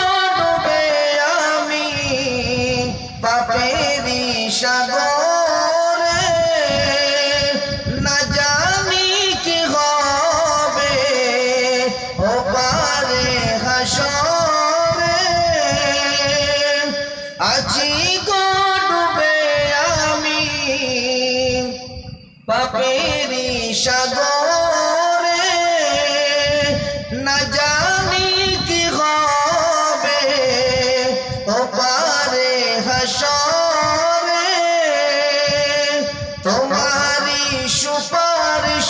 ডুবে হাসরে আছি গো ডুবে আমি পাপেরি সাগরে। না জানি কি হবে ও পারে হাসরে। তোমারি সুপারিশ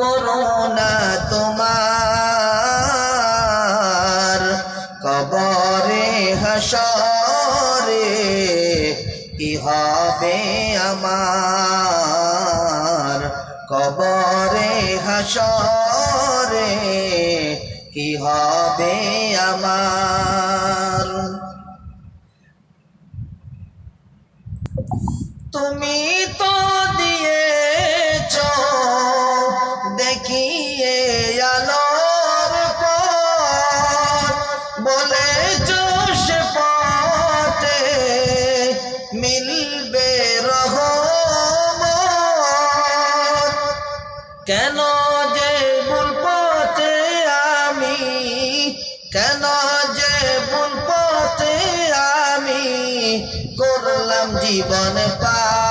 করোনা তোমার কবরে হাসরে কি হবে আমার কবরে হাসরে কি হবে আমার? তুমি তো কেন যে ভুল পথে আমি? কেন যে ভুল পথে আমি করলাম জীবন পা